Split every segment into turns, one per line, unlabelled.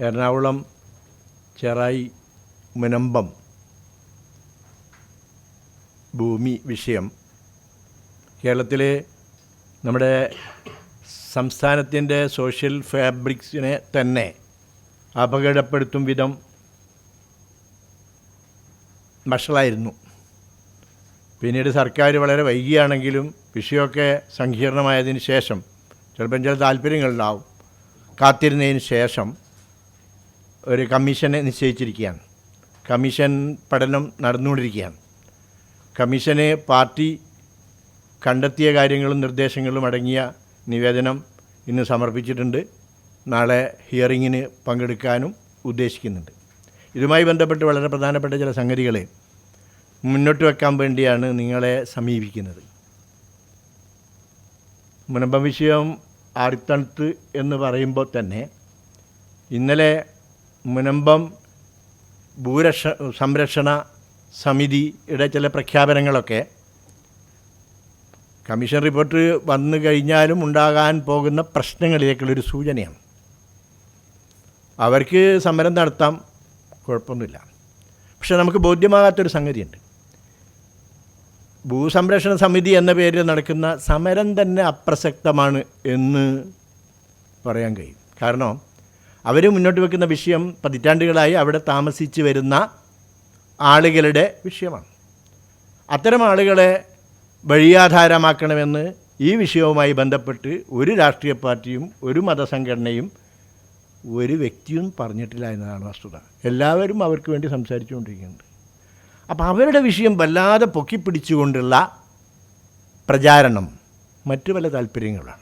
എറണാകുളം ചെറായി മുനമ്പം ഭൂമി വിഷയം. കേരളത്തിലെ നമ്മുടെ സംസ്ഥാനത്തിന്റെ സോഷ്യൽ ഫാബ്രിക്സിനെ തന്നെ അപകടപ്പെടുത്തും വിധം വഷളായിരുന്നു. പിന്നീട് സർക്കാർ വളരെ വൈകിയാണെങ്കിലും വിഷയമൊക്കെ സങ്കീർണമായതിന് ശേഷം ചിലപ്പം ചില താല്പര്യങ്ങളുണ്ടാവും കാത്തിരുന്നതിന് ശേഷം ഒരു കമ്മീഷനെ നിശ്ചയിച്ചിരിക്കുകയാണ്. കമ്മീഷൻ പഠനം നടന്നുകൊണ്ടിരിക്കുകയാണ്. കമ്മീഷന് പാർട്ടി കണ്ടെത്തിയ കാര്യങ്ങളും നിർദ്ദേശങ്ങളും അടങ്ങിയ നിവേദനം ഇന്ന് സമർപ്പിച്ചിട്ടുണ്ട്. നാളെ ഹിയറിങ്ങിന് പങ്കെടുക്കാനും ഉദ്ദേശിക്കുന്നുണ്ട്. ഇതുമായി ബന്ധപ്പെട്ട് വളരെ പ്രധാനപ്പെട്ട ചില സംഗതികളെ മുന്നോട്ട് വെക്കാൻ വേണ്ടിയാണ് നിങ്ങളെ സമീപിക്കുന്നത്. മുനമ്പം വിഷയം ആടിത്തണുത്ത് എന്ന് പറയുമ്പോൾ തന്നെ ഇന്നലെ മുനമ്പം ഭൂരക്ഷ സംരക്ഷണ സമിതിയുടെ ചില പ്രഖ്യാപനങ്ങളൊക്കെ കമ്മീഷൻ റിപ്പോർട്ട് വന്നു കഴിഞ്ഞാലും ഉണ്ടാകാൻ പോകുന്ന പ്രശ്നങ്ങളിലേക്കുള്ളൊരു സൂചനയാണ്. അവർക്ക് സമരം നടത്താം കുഴപ്പമൊന്നുമില്ല. പക്ഷെ നമുക്ക് ബോധ്യമാകാത്തൊരു സംഗതിയുണ്ട്. ഭൂസംരക്ഷണ സമിതി എന്ന പേരിൽ നടക്കുന്ന സമരം തന്നെ അപ്രസക്തമാണ് എന്ന് പറയാൻ കഴിയും. കാരണം അവർ മുന്നോട്ട് വെക്കുന്ന വിഷയം പതിറ്റാണ്ടുകളായി അവിടെ താമസിച്ച് വരുന്ന ആളുകളുടെ വിഷയമാണ്. അത്തരം ആളുകളെ വഴിയാധാരമാക്കണമെന്ന് ഈ വിഷയവുമായി ബന്ധപ്പെട്ട് ഒരു രാഷ്ട്രീയ പാർട്ടിയും ഒരു മതസംഘടനയും ഒരു വ്യക്തിയും പറഞ്ഞിട്ടില്ല എന്നതാണ് വസ്തുത. എല്ലാവരും അവർക്ക് വേണ്ടി സംസാരിച്ചുകൊണ്ടിരിക്കുന്നുണ്ട്. അപ്പോൾ അവരുടെ വിഷയം വല്ലാതെ പൊക്കിപ്പിടിച്ചുകൊണ്ടുള്ള പ്രചാരണം മറ്റു പല താല്പര്യങ്ങളാണ്.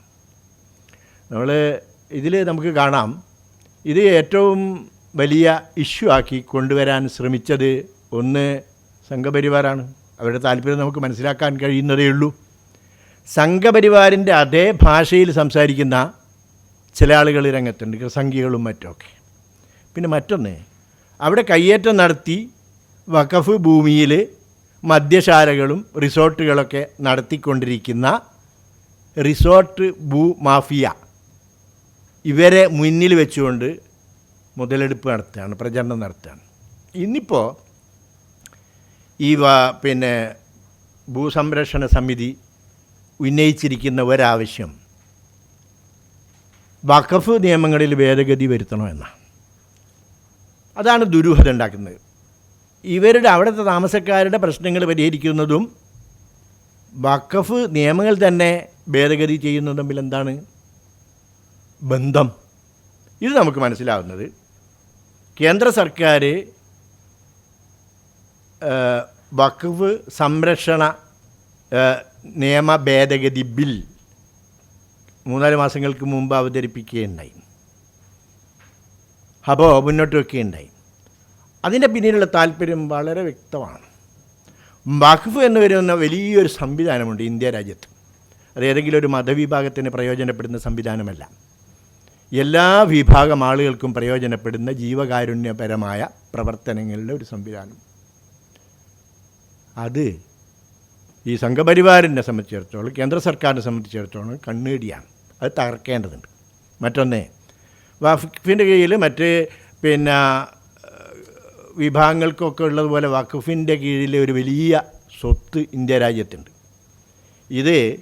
നമ്മൾ ഇതിൽ നമുക്ക് കാണാം. ഇത് ഏറ്റവും വലിയ ഇഷ്യൂ ആക്കി കൊണ്ടുവരാൻ ശ്രമിച്ചത് ഒന്ന് സംഘപരിവാറാണ് അവരുടെ താല്പര്യം നമുക്ക് മനസ്സിലാക്കാൻ കഴിയുന്നതേ ഉള്ളൂ. സംഘപരിവാറിന്റെ അതേ ഭാഷയിൽ സംസാരിക്കുന്ന ചില ആളുകൾ രംഗത്തുണ്ട് സംഖ്യകളും മറ്റുമൊക്കെ. പിന്നെ മറ്റൊന്ന് അവിടെ കയ്യേറ്റം നടത്തി വഖഫ് ഭൂമിയിൽ മദ്യശാലകളും റിസോർട്ടുകളൊക്കെ നടത്തിക്കൊണ്ടിരിക്കുന്ന റിസോർട്ട് ഭൂ മാഫിയ. ഇവരെ മുന്നിൽ വെച്ചുകൊണ്ട് മുതലെടുപ്പ് നടത്തുകയാണ് പ്രചരണം നടത്തുകയാണ്. ഇന്നിപ്പോൾ ഈ പിന്നെ ഭൂസംരക്ഷണ സമിതി ഉന്നയിച്ചിരിക്കുന്ന ഒരാവശ്യം വഖഫ് നിയമങ്ങളിൽ ഭേദഗതി വരുത്തണമെന്നാണ് അതാണ് ദുരൂഹത ഉണ്ടാക്കുന്നത്. ഇവരുടെ അവിടുത്തെ താമസക്കാരുടെ പ്രശ്നങ്ങൾ പരിഹരിക്കുന്നതും വഖഫ് നിയമങ്ങൾ തന്നെ ഭേദഗതി ചെയ്യുന്നതും തമ്മിൽ എന്താണ് ബന്ധം. ഇത് നമുക്ക് മനസ്സിലാവുന്നത്. കേന്ദ്ര സർക്കാർ വഖഫ് സംരക്ഷണ നിയമ ഭേദഗതി ബിൽ മൂന്നാൽ മാസങ്ങൾക്ക് മുമ്പ് അവതരിപ്പിക്കുകയുണ്ടായി. അപ്പോൾ മുന്നോട്ട് വയ്ക്കുകയുണ്ടായി അതിന്റെ പിന്നിലുള്ള താല്പര്യം വളരെ വ്യക്തമാണ്. വഖഫ് എന്ന് വരുന്ന വലിയൊരു സംവിധാനമുണ്ട് ഇന്ത്യ രാജ്യത്ത്. അത് ഏതെങ്കിലും ഒരു മതവിഭാഗത്തിന് പ്രയോജനപ്പെടുന്ന സംവിധാനമല്ല. എല്ലാ വിഭാഗം ആളുകൾക്കും പ്രയോജനപ്പെടുന്ന ജീവകാരുണ്യപരമായ പ്രവർത്തനങ്ങളുടെ ഒരു സംവിധാനം. അത് ഈ സംഘപരിവാറിനെ സംബന്ധിച്ചിടത്തോളം കേന്ദ്ര സർക്കാരിനെ സംബന്ധിച്ചിടത്തോളം കണ്ണേടിയാണ്. അത് തകർക്കേണ്ടതുണ്ട്. മറ്റൊന്നേ വഖഫിന്റെ കീഴിൽ മറ്റ് പിന്നെ വിഭാഗങ്ങൾക്കൊക്കെ ഉള്ളതുപോലെ വഖഫിന്റെ കീഴിൽ ഒരു വലിയ സ്വത്ത് ഇന്ത്യ രാജ്യത്തുണ്ട്. ഇത്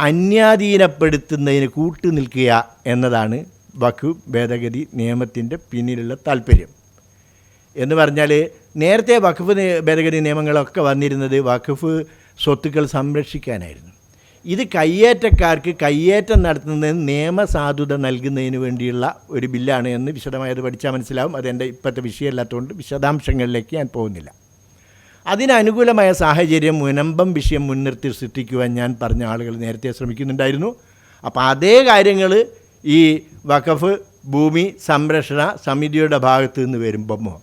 അന്യാധീനപ്പെടുത്തുന്നതിന് കൂട്ടുനിൽക്കുക എന്നതാണ് വഖഫ് ഭേദഗതി നിയമത്തിന്റെ പിന്നിലുള്ള താല്പര്യം. എന്ന് പറഞ്ഞാൽ നേരത്തെ വഖഫ് ഭേദഗതി നിയമങ്ങളൊക്കെ വന്നിരുന്നത് വഖഫ് സ്വത്തുക്കൾ സംരക്ഷിക്കാനായിരുന്നു. ഇത് കയ്യേറ്റക്കാർക്ക് കയ്യേറ്റം നടത്തുന്നതിന് നിയമസാധുത നൽകുന്നതിന് വേണ്ടിയുള്ള ഒരു ബില്ലാണ് എന്ന് വിശദമായത് പഠിച്ചാൽ മനസ്സിലാവും. അതെന്റെ ഇപ്പോഴത്തെ വിഷയമല്ലാത്തതുകൊണ്ട് വിശദാംശങ്ങളിലേക്ക് ഞാൻ പോകുന്നില്ല. അതിനനുകൂലമായ സാഹചര്യം മുനമ്പം വിഷയം മുൻനിർത്തി സൃഷ്ടിക്കുവാൻ ഞാൻ പറഞ്ഞ ആളുകൾ നേരത്തെ ശ്രമിക്കുന്നുണ്ടായിരുന്നു. അപ്പോൾ അതേ കാര്യങ്ങൾ ഈ വഖഫ് ഭൂമി സംരക്ഷണ സമിതിയുടെ ഭാഗത്ത് നിന്ന് വരുമ്പോൾ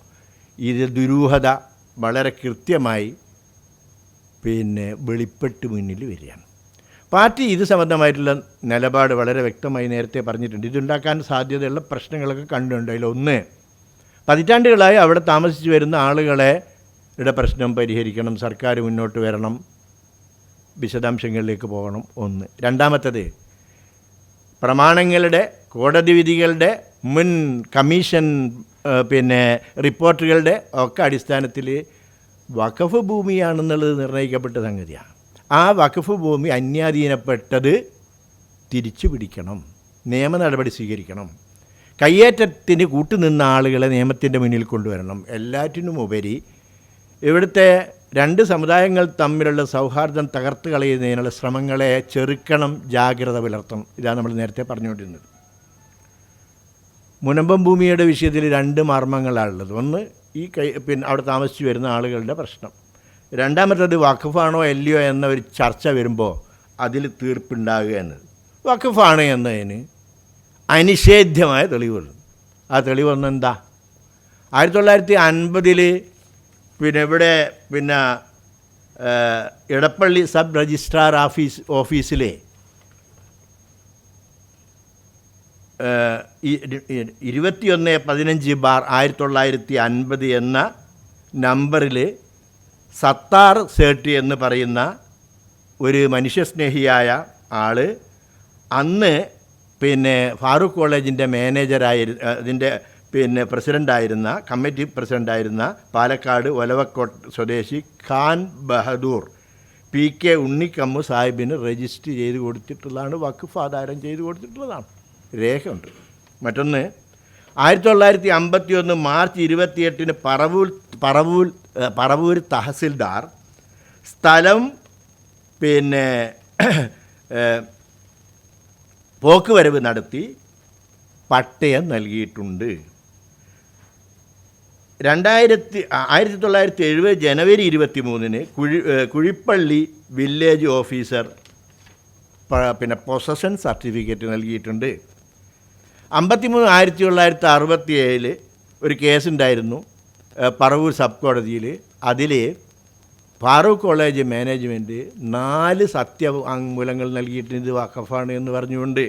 ഇത് ദുരൂഹത വളരെ കൃത്യമായി പിന്നെ വെളിപ്പെട്ട് മുന്നിൽ വരികയാണ്. പാർട്ടി ഇത് സംബന്ധമായിട്ടുള്ള നിലപാട് വളരെ വ്യക്തമായി നേരത്തെ പറഞ്ഞിട്ടുണ്ട്. ഇതുണ്ടാക്കാൻ സാധ്യതയുള്ള പ്രശ്നങ്ങളൊക്കെ കണ്ടുണ്ട്. ഒന്ന് പതിറ്റാണ്ടുകളായി അവിടെ താമസിച്ചു വരുന്ന ആളുകളെ ഇവിടെ പ്രശ്നം പരിഹരിക്കണം സർക്കാർ മുന്നോട്ട് വരണം വിശദാംശങ്ങളിലേക്ക് പോകണം. ഒന്ന് രണ്ടാമത്തത് പ്രമാണങ്ങളുടെ കോടതി വിധികളുടെ മുൻ കമ്മീഷൻ പിന്നെ റിപ്പോർട്ടുകളുടെ ഒക്കെ അടിസ്ഥാനത്തിൽ വഖഫ് ഭൂമിയാണെന്നുള്ളത് നിർണയിക്കപ്പെട്ട സംഗതിയാണ്. ആ വഖഫ് ഭൂമി അന്യാധീനപ്പെട്ടത് തിരിച്ചു പിടിക്കണം നിയമ നടപടി സ്വീകരിക്കണം. കയ്യേറ്റത്തിന് കൂട്ടുനിന്ന ആളുകളെ നിയമത്തിന്റെ മുന്നിൽ കൊണ്ടുവരണം. എല്ലാറ്റിനും ഉപരി ഇവിടുത്തെ രണ്ട് സമുദായങ്ങൾ തമ്മിലുള്ള സൗഹാർദ്ദം തകർത്ത് കളയുന്നതിനുള്ള ശ്രമങ്ങളെ ചെറുക്കണം ജാഗ്രത പുലർത്തണം. ഇതാണ് നമ്മൾ നേരത്തെ പറഞ്ഞുകൊണ്ടിരുന്നത്. മുനമ്പം ഭൂമിയുടെ വിഷയത്തിൽ രണ്ട് മർമ്മങ്ങളാണുള്ളത്. ഒന്ന് ഈ കൈ പിന്നെ അവിടെ താമസിച്ച് വരുന്ന ആളുകളുടെ പ്രശ്നം. രണ്ടാമത്തത് വഖഫാണോ അല്ലയോ എന്ന ഒരു ചർച്ച വരുമ്പോൾ അതിൽ തീർപ്പുണ്ടാകുക എന്നത്. വഖഫാണ് എന്നതിന് അനിഷേധ്യമായ തെളിവുകൾ. ആ തെളിവൊന്നെന്താ ആയിരത്തി തൊള്ളായിരത്തി അൻപതിൽ പിന്നെ ഇവിടെ പിന്നെ ഇടപ്പള്ളി സബ് രജിസ്ട്രാർ ഓഫീസ് ഓഫീസിലെ ഇരുപത്തിയൊന്ന് പതിനഞ്ച് ബാർ ആയിരത്തി തൊള്ളായിരത്തി അൻപത് എന്ന നമ്പറിൽ സത്താർ സേട്ടി എന്ന് പറയുന്ന ഒരു മനുഷ്യസ്നേഹിയായ ആൾ അന്ന് പിന്നെ ഫാറൂഖ് കോളേജിന്റെ മാനേജറായി അതിന്റെ പിന്നെ പ്രസിഡന്റായിരുന്ന കമ്മിറ്റി പ്രസിഡന്റായിരുന്ന പാലക്കാട് ഒലവക്കോട്ട് സ്വദേശി ഖാൻ ബഹദൂർ പി കെ ഉണ്ണിക്കമ്മു സാഹിബിന് രജിസ്റ്റർ ചെയ്ത് കൊടുത്തിട്ടുള്ളതാണ് വഖഫ് ആധാരം ചെയ്ത് കൊടുത്തിട്ടുള്ളതാണ്. രേഖയുണ്ട്. മറ്റൊന്ന് ആയിരത്തി തൊള്ളായിരത്തി അമ്പത്തി ഒന്ന് മാർച്ച് ഇരുപത്തിയെട്ടിന് പറവൂർ പറവൂർ പറവൂർ തഹസിൽദാർ സ്ഥലം പിന്നെ പോക്കുവരവ് നടത്തി പട്ടയം നൽകിയിട്ടുണ്ട്. രണ്ടായിരത്തി ആയിരത്തി തൊള്ളായിരത്തി എഴുപത് ജനുവരി ഇരുപത്തി മൂന്നിന് കുഴി കുഴിപ്പള്ളി വില്ലേജ് ഓഫീസർ പിന്നെ പൊസഷൻ സർട്ടിഫിക്കറ്റ് നൽകിയിട്ടുണ്ട്. അമ്പത്തിമൂന്ന് ആയിരത്തി തൊള്ളായിരത്തി അറുപത്തി ഏഴിൽ ഒരു കേസുണ്ടായിരുന്നു പറവൂർ സബ് കോടതിയിൽ അതിൽ ഫാറൂഖ് കോളേജ് മാനേജ്മെന്റ് നാല് സത്യവാങ്മൂലങ്ങൾ നൽകിയിട്ടുണ്ട് ഇത് വഖഫാണ് എന്ന് പറഞ്ഞുകൊണ്ട്.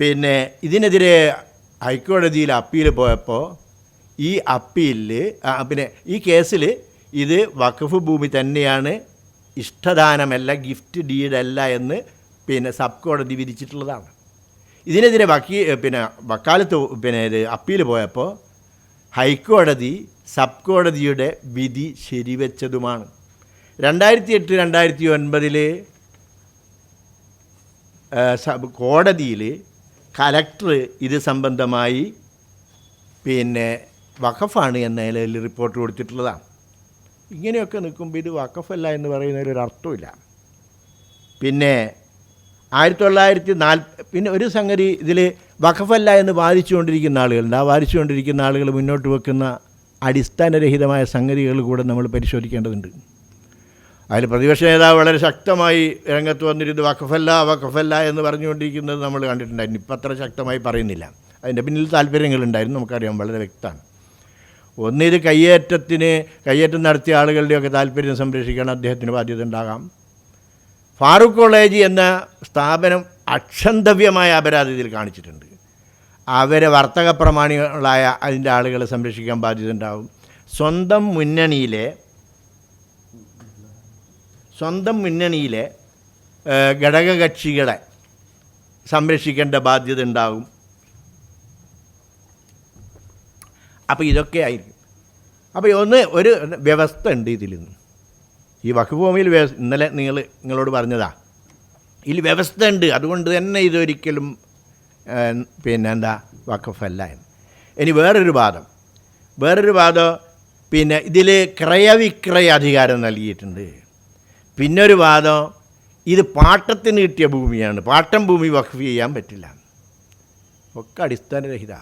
പിന്നെ ഇതിനെതിരെ ഹൈക്കോടതിയിൽ അപ്പീൽ പോയപ്പോൾ ഈ അപ്പീലിൽ പിന്നെ ഈ കേസിൽ ഇത് വഖഫ് ഭൂമി തന്നെയാണ് ഇഷ്ടദാനമല്ല ഗിഫ്റ്റ് ഡീഡല്ല എന്ന് പിന്നെ സബ് കോടതി വിധിച്ചിട്ടുള്ളതാണ്. ഇതിനെതിരെ വക്കീ പിന്നെ വക്കാലത്ത് പിന്നെ ഇത് അപ്പീൽ പോയപ്പോൾ ഹൈക്കോടതി സബ് കോടതിയുടെ വിധി ശരിവെച്ചതുമാണ്. രണ്ടായിരത്തി എട്ട് രണ്ടായിരത്തി ഒൻപതിൽ കോടതിയിൽ കലക്ടർ ഇത് സംബന്ധമായി പിന്നെ വഖഫാണ് എന്ന നിലയിൽ റിപ്പോർട്ട് കൊടുത്തിട്ടുള്ളതാണ് ഇങ്ങനെയൊക്കെ നിൽക്കുമ്പോൾ ഇത് വഖഫല്ല എന്ന് അർത്ഥമില്ല പിന്നെ ആയിരത്തി തൊള്ളായിരത്തി നാല് പിന്നെ ഒരു സംഗതി ഇതിൽ വഖഫല്ല എന്ന് വാദിച്ചുകൊണ്ടിരിക്കുന്ന ആളുകളുണ്ട്. ആ വാദിച്ചുകൊണ്ടിരിക്കുന്ന ആളുകൾ മുന്നോട്ട് വെക്കുന്ന അടിസ്ഥാനരഹിതമായ സംഗതികൾ കൂടെ നമ്മൾ പരിശോധിക്കേണ്ടതുണ്ട്. അതിൽ പ്രതിപക്ഷ നേതാവ് വളരെ ശക്തമായി രംഗത്ത് വന്നിരുന്നത് വഖഫല്ല വഖഫല്ല എന്ന് പറഞ്ഞുകൊണ്ടിരിക്കുന്നത് നമ്മൾ കണ്ടിട്ടുണ്ടായിരുന്നു. ഇപ്പം അത്ര ശക്തമായി പറയുന്നില്ല. അതിന്റെ പിന്നിൽ താല്പര്യങ്ങളുണ്ടായിരുന്നു നമുക്കറിയാം വളരെ വ്യക്തമാണ്. ഒന്ന് ഇത് കയ്യേറ്റത്തിന് കയ്യേറ്റം നടത്തിയ ആളുകളുടെയൊക്കെ താല്പര്യം സംരക്ഷിക്കാൻ അദ്ദേഹത്തിന് ബാധ്യത ഉണ്ടാകാം. ഫാറൂഖ് കോളേജ് എന്ന സ്ഥാപനം അക്ഷന്തവ്യമായ അപരാധത്തിൽ കാണിച്ചിട്ടുണ്ട്. അവരെ വർത്തക പ്രമാണികളായ അതിന്റെ ആളുകളെ സംരക്ഷിക്കാൻ ബാധ്യത ഉണ്ടാകും. സ്വന്തം മുന്നണിയിലെ സ്വന്തം മുന്നണിയിലെ ഘടകകക്ഷികളെ സംരക്ഷിക്കേണ്ട ബാധ്യത ഉണ്ടാകും. അപ്പോൾ ഇതൊക്കെ ആയിരിക്കും. അപ്പോൾ ഒന്ന് ഒരു വ്യവസ്ഥ ഉണ്ട് ഇതിൽ ഈ വഖഫ് ഭൂമിയിൽ വ്യവ ഇന്നലെ നിങ്ങൾ നിങ്ങളോട് പറഞ്ഞതാ. ഇതിൽ വ്യവസ്ഥ ഉണ്ട്. അതുകൊണ്ട് തന്നെ ഇതൊരിക്കലും പിന്നെ എന്താ വഖഫല്ല എന്ന്. ഇനി വേറൊരു വാദം. വേറൊരു വാദം പിന്നെ ഇതിൽ ക്രയവിക്രയ അധികാരം നൽകിയിട്ടുണ്ട്. പിന്നെ ഒരു വാദം ഇത് പാട്ടത്തിന് കിട്ടിയ ഭൂമിയാണ്. പാട്ടം ഭൂമി വഖഫ് ചെയ്യാൻ പറ്റില്ല. ഒക്കെ അടിസ്ഥാനരഹിത.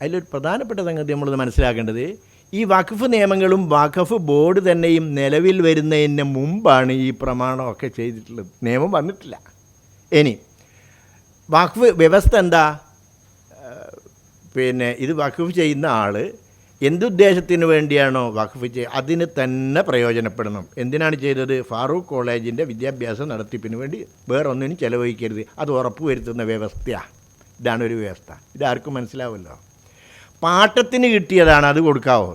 അതിലൊരു പ്രധാനപ്പെട്ട സംഗതി നമ്മളത് മനസ്സിലാക്കേണ്ടത് ഈ വഖഫ് നിയമങ്ങളും വഖഫ് ബോർഡ് തന്നെയും നിലവിൽ വരുന്നതിന് മുമ്പാണ് ഈ പ്രമാണമൊക്കെ ചെയ്തിട്ടുള്ളത്. നിയമം വന്നിട്ടില്ല. ഇനി വഖഫ് വ്യവസ്ഥ എന്താ? പിന്നെ ഇത് വഖഫ് ചെയ്യുന്ന ആൾ എന്തുദ്ദേശത്തിന് വേണ്ടിയാണോ വഖഫ് ചെയ്യുക അതിന് തന്നെ പ്രയോജനപ്പെടണം. എന്തിനാണ് ചെയ്തത്? ഫാറൂഖ് കോളേജിന്റെ വിദ്യാഭ്യാസ നടത്തിപ്പിന് വേണ്ടി വേറൊന്നിനും ചെലവഴിക്കരുത്. അത് ഉറപ്പുവരുത്തുന്ന വ്യവസ്ഥയാണ് ഇതാണ് ഒരു വ്യവസ്ഥ. ഇതാർക്കും മനസ്സിലാവുമല്ലോ പാട്ടത്തിന് കിട്ടിയതാണ് അത് കൊടുക്കാവോ?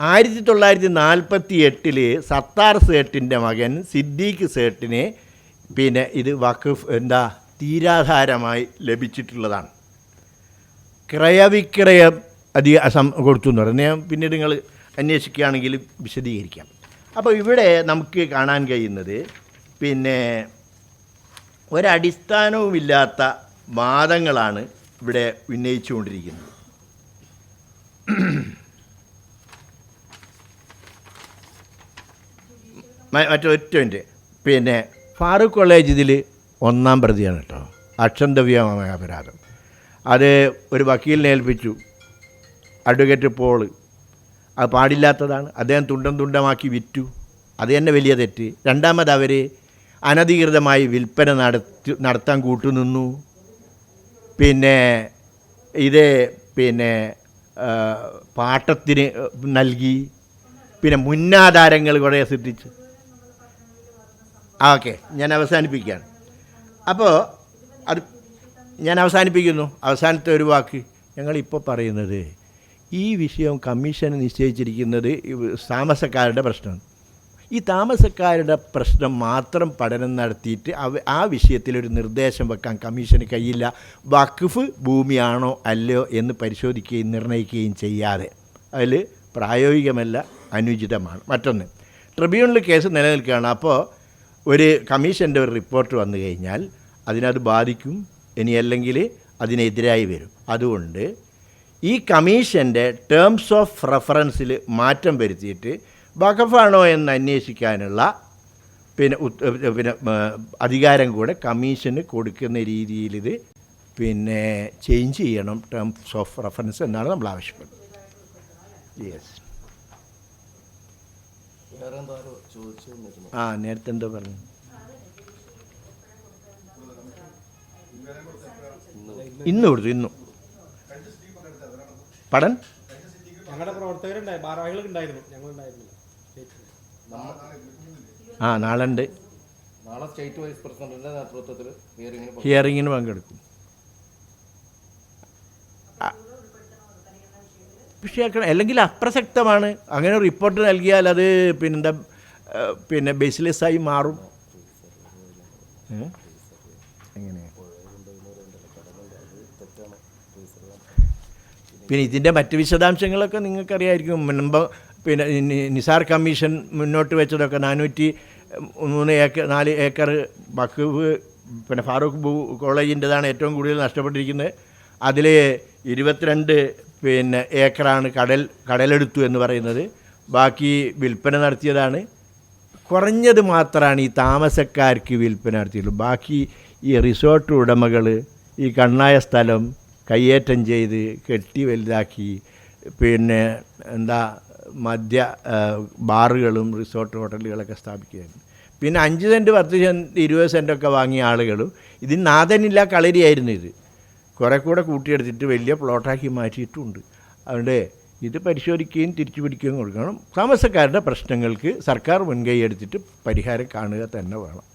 ആയിരത്തി തൊള്ളായിരത്തി നാൽപ്പത്തി എട്ടിൽ സത്താർ സേട്ടിന്റെ മകൻ സിദ്ദീഖ് സേട്ടിനെ പിന്നെ ഇത് വഖഫ് എന്താ തീരാധാരമായി ലഭിച്ചിട്ടുള്ളതാണ്. ക്രയവിക്രയം അധിക കൊടുത്തു എന്ന് പറഞ്ഞാൽ പിന്നീട് നിങ്ങൾ അന്വേഷിക്കുകയാണെങ്കിൽ വിശദീകരിക്കാം. അപ്പോൾ ഇവിടെ നമുക്ക് കാണാൻ കഴിയുന്നത് പിന്നെ ഒരടിസ്ഥാനവുമില്ലാത്ത വാദങ്ങളാണ് ഇവിടെ ഉന്നയിച്ചുകൊണ്ടിരിക്കുന്നത്. മറ്റൊറ്റ മിനിറ്റ്. പിന്നെ ഫാറൂഖ് കോളേജ് ഇതിൽ ഒന്നാം പ്രതിയാണ് കേട്ടോ. അക്ഷന്തവ്യമായ അപരാധം അത് ഒരു വക്കീലിനെ ഏൽപ്പിച്ചു. Advocate Paul. അത് പാടില്ലാത്തതാണ്. അദ്ദേഹം തുണ്ടം തുണ്ടമാക്കി വിറ്റു. അത് തന്നെ വലിയ തെറ്റ്. രണ്ടാമത് അവർ അനധികൃതമായി വിൽപ്പന നടത്തി നടത്താൻ കൂട്ടുനിന്നു. പിന്നെ ഇത് പിന്നെ പാട്ടത്തിന് നൽകി. പിന്നെ മുന്നാധാരങ്ങൾ കുറേ സൃഷ്ടിച്ചു ഓക്കെ. ഞാൻ അവസാനിപ്പിക്കുകയാണ്. അപ്പോൾ അത് ഞാൻ അവസാനിപ്പിക്കുന്നു. അവസാനത്തെ ഒരു വാക്ക് ഞങ്ങളിപ്പോൾ പറയുന്നത് ഈ വിഷയം കമ്മീഷൻ നിശ്ചയിച്ചിരിക്കുന്നത് താമസക്കാരുടെ പ്രശ്നമാണ്. ഈ താമസക്കാരുടെ പ്രശ്നം മാത്രം പഠനം നടത്തിയിട്ട് അവ ആ വിഷയത്തിലൊരു നിർദ്ദേശം വെക്കാൻ കമ്മീഷന് കഴിയില്ല. വഖഫ് ഭൂമിയാണോ അല്ലയോ എന്ന് പരിശോധിക്കുകയും നിർണയിക്കുകയും ചെയ്യാതെ. അതിൽ പ്രായോഗികമല്ല അനുചിതമാണ്. മറ്റൊന്ന് ട്രിബ്യൂണൽ കേസ് നിലനിൽക്കുകയാണ്. അപ്പോൾ ഒരു കമ്മീഷന്റെ ഒരു റിപ്പോർട്ട് വന്നു കഴിഞ്ഞാൽ അതിനത് ബാധിക്കും. ഇനി അല്ലെങ്കിൽ അതിനെതിരായി വരും. അതുകൊണ്ട് ഈ കമ്മീഷന്റെ ടേംസ് ഓഫ് റെഫറൻസിൽ മാറ്റം വരുത്തിയിട്ട് വഖഫാണോ എന്ന് അന്വേഷിക്കാനുള്ള പിന്നെ ഉത് പിന്നെ അധികാരം കൂടെ കമ്മീഷന് കൊടുക്കുന്ന രീതിയിൽ ഇത് പിന്നെ ചേഞ്ച് ചെയ്യണം ടേംസ് ഓഫ് റെഫറൻസ് എന്നാണ് നമ്മൾ ആവശ്യപ്പെടുന്നത്. യെസ് ആ നേരത്തെ എന്തോ പറഞ്ഞു. ഇന്ന് കൊടുത്തു ഇന്നു. പടൻ
ഞങ്ങളുടെ പ്രവർത്തകരുണ്ടായി ഭാരവാഹികൾ ഉണ്ടായിരുന്നു ഞങ്ങൾ ഉണ്ടായിരുന്നില്ല
ആ നാളെ ഉണ്ട്
നാളെ സ്റ്റേറ്റ് വൈസ് പ്രസിഡന്റിന്റെ നേതൃത്വത്തിൽ ഹിയറിംഗിന്
ഹിയറിങ്ങിന് പങ്കെടുക്കും. വിഷയാക്കണം അല്ലെങ്കിൽ അപ്രസക്തമാണ്. അങ്ങനെ റിപ്പോർട്ട് നൽകിയാൽ അത് പിന്നെന്താ പിന്നെ പിന്നെ ബേസിലെസ്സായി മാറും? എങ്ങനെ? പിന്നെ ഇതിന്റെ മറ്റ് വിശദാംശങ്ങളൊക്കെ നിങ്ങൾക്കറിയായിരിക്കും. മുൻപ് പിന്നെ നിസാർ കമ്മീഷൻ മുന്നോട്ട് വെച്ചതൊക്കെ നാനൂറ്റി മൂന്ന് ഏക്കർ നാല് ഏക്കർ വഖഫ് പിന്നെ ഫാറൂഖ് ബു കോളേജിന്റെതാണ് ഏറ്റവും കൂടുതൽ നഷ്ടപ്പെട്ടിരിക്കുന്നത്. അതിൽ ഇരുപത്തിരണ്ട് പിന്നെ ഏക്കറാണ് കടൽ കടലെടുത്തു എന്ന് പറയുന്നത്. ബാക്കി വിൽപ്പന നടത്തിയതാണ്. കുറഞ്ഞത് മാത്രമാണ് ഈ താമസക്കാർക്ക് വിൽപ്പന നടത്തിയുള്ളൂ ബാക്കി ഈ റിസോർട്ട് ഉടമകൾ ഈ കണ്ണായ സ്ഥലം കയ്യേറ്റം ചെയ്ത് കെട്ടി വലുതാക്കി പിന്നെ എന്താ മദ്യ ബാറുകളും റിസോർട്ട് ഹോട്ടലുകളൊക്കെ സ്ഥാപിക്കുകയായിരുന്നു. പിന്നെ അഞ്ച് സെന്റ് പത്ത് സെന്റ് ഇരുപത് സെന്റൊക്കെ വാങ്ങിയ ആളുകളും ഇതിന് നാഥനില്ല കളരിയായിരുന്നു ഇത്. കുറേ കൂടെ കൂട്ടിയെടുത്തിട്ട് വലിയ പ്ലോട്ടാക്കി മാറ്റിയിട്ടുണ്ട്. അതുകൊണ്ട് ഇത് പരിശോധിക്കുകയും തിരിച്ചു പിടിക്കുകയും കൊടുക്കണം. താമസക്കാരുടെ പ്രശ്നങ്ങൾക്ക് സർക്കാർ മുൻകൈ എടുത്തിട്ട് പരിഹാരം കാണുക തന്നെ വേണം.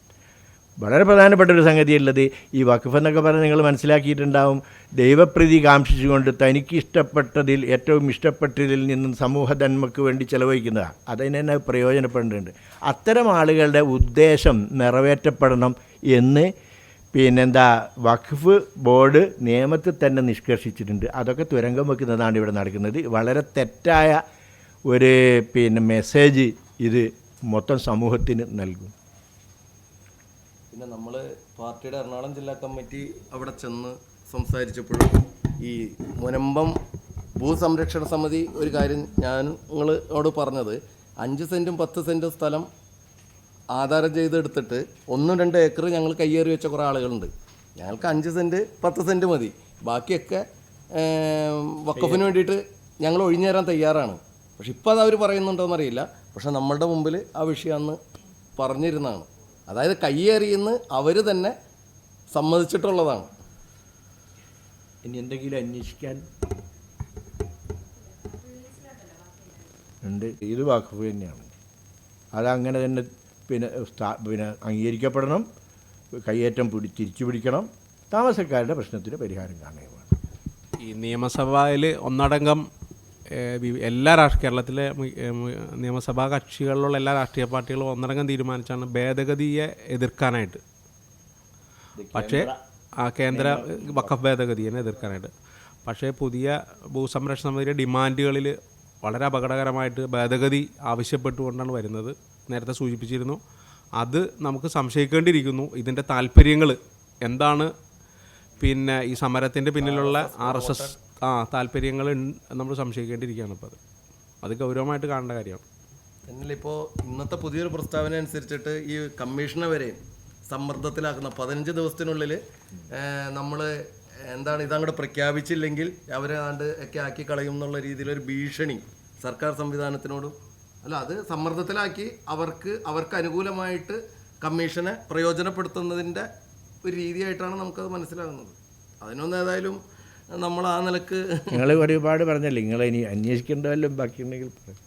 വളരെ പ്രധാനപ്പെട്ട ഒരു സംഗതിയുള്ളത് ഈ വഖഫ് എന്നൊക്കെ പറഞ്ഞ് നിങ്ങൾ മനസ്സിലാക്കിയിട്ടുണ്ടാവും. ദൈവപ്രീതി കാംക്ഷിച്ചുകൊണ്ട് തനിക്ക് ഇഷ്ടപ്പെട്ടതിൽ ഏറ്റവും ഇഷ്ടപ്പെട്ടതിൽ നിന്നും സമൂഹ വേണ്ടി ചിലവഴിക്കുന്നതാണ് അതിന് തന്നെ പ്രയോജനപ്പെടേണ്ടതുണ്ട്. അത്തരം ആളുകളുടെ ഉദ്ദേശം നിറവേറ്റപ്പെടണം എന്ന് പിന്നെന്താ വഖഫ് ബോർഡ് നിയമത്തിൽ തന്നെ നിഷ്കർഷിച്ചിട്ടുണ്ട്. അതൊക്കെ തുരങ്കം വെക്കുന്നതാണ് ഇവിടെ നടക്കുന്നത്. വളരെ തെറ്റായ ഒരു പിന്നെ മെസ്സേജ് ഇത് മൊത്തം സമൂഹത്തിന് നൽകും.
പിന്നെ നമ്മൾ പാർട്ടിയുടെ എറണാകുളം ജില്ലാ കമ്മിറ്റി അവിടെ ചെന്ന് സംസാരിച്ചപ്പോഴും ഈ മുനമ്പം ഭൂസംരക്ഷണ സമിതി ഒരു കാര്യം ഞാൻ നിങ്ങളോട് പറഞ്ഞത് അഞ്ച് സെന്റും പത്ത് സെന്റും സ്ഥലം ആധാരം ചെയ്തെടുത്തിട്ട് ഒന്നും രണ്ട് ഏക്കർ ഞങ്ങൾ കയ്യേറി വെച്ച കുറേ ആളുകളുണ്ട്. ഞങ്ങൾക്ക് അഞ്ച് സെന്റ് പത്ത് സെന്റ് മതി. ബാക്കിയൊക്കെ വക്കഫിന് വേണ്ടിയിട്ട് ഞങ്ങൾ ഒഴിഞ്ഞു തരാൻ തയ്യാറാണ്. പക്ഷെ ഇപ്പോൾ അത് അവർ പറയുന്നുണ്ടോയെന്നറിയില്ല പക്ഷെ നമ്മളുടെ മുമ്പിൽ ആ വിഷയം അന്ന് പറഞ്ഞിരുന്നതാണ്. അതായത് കയ്യേറിയെന്ന് അവർ തന്നെ സമ്മതിച്ചിട്ടുള്ളതാണ്.
ഇനി എന്തെങ്കിലും അന്വേഷിക്കാൻ ഉണ്ട്. ഇത് വാക്കഫ് തന്നെയാണ്. അതങ്ങനെ തന്നെ പിന്നെ സ്ഥാ പിന്നെ അംഗീകരിക്കപ്പെടണം. കയ്യേറ്റം പിടി തിരിച്ചു പിടിക്കണം. താമസക്കാരുടെ പ്രശ്നത്തിന് പരിഹാരം കാണുകയാണ്
ഈ നിയമസഭയിൽ ഒന്നടങ്കം എല്ലാ രാഷ്ട്രീയ കേരളത്തിലെ നിയമസഭാ കക്ഷികളിലുള്ള എല്ലാ രാഷ്ട്രീയ പാർട്ടികളും ഒന്നടങ്കം തീരുമാനിച്ചാണ് ഭേദഗതിയെ എതിർക്കാനായിട്ട്. പക്ഷേ ആ കേന്ദ്ര വഖഫ് ഭേദഗതിയെ എതിർക്കാനായിട്ട്. പക്ഷേ പുതിയ ഭൂസംരക്ഷണ സമിതിയുടെ ഡിമാൻഡുകളിൽ വളരെ അപകടകരമായിട്ട് ഭേദഗതി ആവശ്യപ്പെട്ടുകൊണ്ടാണ് വരുന്നത്. നേരത്തെ സൂചിപ്പിച്ചിരുന്നു. അത് നമുക്ക് സംശയിക്കേണ്ടിയിരിക്കുന്നു. ഇതിന്റെ താല്പര്യങ്ങൾ എന്താണ്? പിന്നെ ഈ സമരത്തിന്റെ പിന്നിലുള്ള ആർ എസ് എസ് ആ താല്പര്യങ്ങൾ നമ്മൾ സംശയിക്കേണ്ടിയിരിക്കുകയാണ് ഇപ്പോൾ അത് അത് ഗൗരവമായിട്ട് കാണേണ്ട കാര്യമാണ്
എന്നാൽ ഇപ്പോൾ ഇന്നത്തെ പുതിയൊരു പ്രസ്താവന അനുസരിച്ചിട്ട് ഈ കമ്മീഷനെ വരെ സമ്മർദ്ദത്തിലാക്കുന്ന പതിനഞ്ച് ദിവസത്തിനുള്ളിൽ നമ്മൾ എന്താണ് ഇതങ്ങോട്ട് പ്രഖ്യാപിച്ചില്ലെങ്കിൽ അവരെ ആണ്ട് ഒക്കെ ആക്കി കളയും എന്നുള്ള രീതിയിലൊരു ഭീഷണി സർക്കാർ സംവിധാനത്തിനോടും അല്ല അത് സമ്മർദ്ദത്തിലാക്കി അവർക്ക് അവർക്ക് അനുകൂലമായിട്ട് കമ്മീഷനെ പ്രയോജനപ്പെടുത്തുന്നതിന്റെ ഒരു രീതിയായിട്ടാണ് നമുക്കത് മനസ്സിലാകുന്നത്. അതിനൊന്നും ഏതായാലും നമ്മൾ ആ നിലയ്ക്ക്
നിങ്ങൾ ഒരുപാട് പറഞ്ഞല്ലേ നിങ്ങൾ ഇനി അന്വേഷിക്കേണ്ടതല്ലോ ബാക്കിയുണ്ടെങ്കിൽ പറയാം